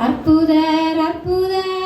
அற்புதர் அற்புதர்.